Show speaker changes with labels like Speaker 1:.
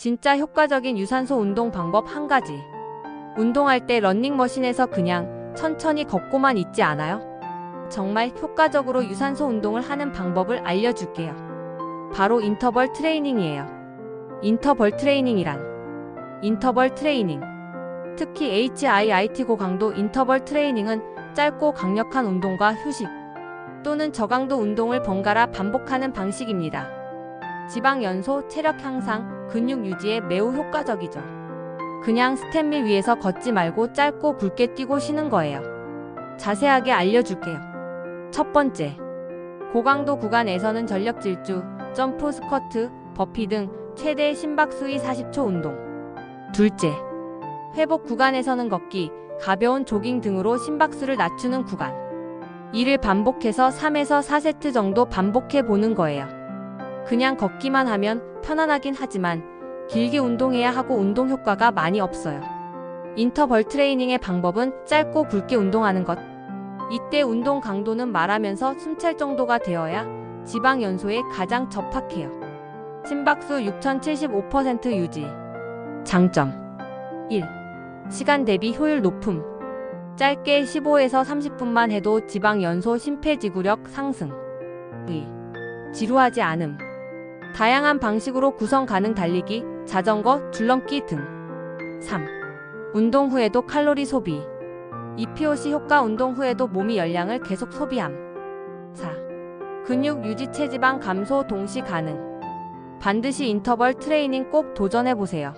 Speaker 1: 진짜 효과적인 유산소 운동 방법 한 가지. 운동할 때 런닝머신에서 그냥 천천히 걷고만 있지 않아요? 정말 효과적으로 유산소 운동을 하는 방법을 알려줄게요. 바로 인터벌 트레이닝이에요. 인터벌 트레이닝이란 인터벌 트레이닝. 특히 HIIT 고강도 인터벌 트레이닝은 짧고 강력한 운동과 휴식 또는 저강도 운동을 번갈아 반복하는 방식입니다. 지방 연소, 체력 향상, 근육 유지에 매우 효과적이죠. 그냥 스탠밀 위에서 걷지 말고 짧고 굵게 뛰고 쉬는 거예요. 자세하게 알려줄게요. 첫 번째. 고강도 구간에서는 전력 질주, 점프, 스쿼트, 버피 등 최대 심박 수위 40초 운동. 둘째. 회복 구간에서는 걷기, 가벼운 조깅 등으로 심박수를 낮추는 구간. 이를 반복해서 3에서 4세트 정도 반복해 보는 거예요. 그냥 걷기만 하면 편안하긴 하지만 길게 운동해야 하고 운동 효과가 많이 없어요. 인터벌 트레이닝의 방법은 짧고 굵게 운동하는 것. 이때 운동 강도는 말하면서 숨찰 정도가 되어야 지방 연소에 가장 적합해요. 심박수 6075% 유지. 장점 1. 시간 대비 효율 높음. 짧게 15에서 30분만 해도 지방 연소 심폐지구력 상승. 2. 지루하지 않음. 다양한 방식으로 구성 가능 달리기, 자전거, 줄넘기 등. 3. 운동 후에도 칼로리 소비. EPOC 효과 운동 후에도 몸이 열량을 계속 소비함. 4. 근육 유지 체지방 감소 동시 가능. 반드시 인터벌 트레이닝 꼭 도전해 보세요.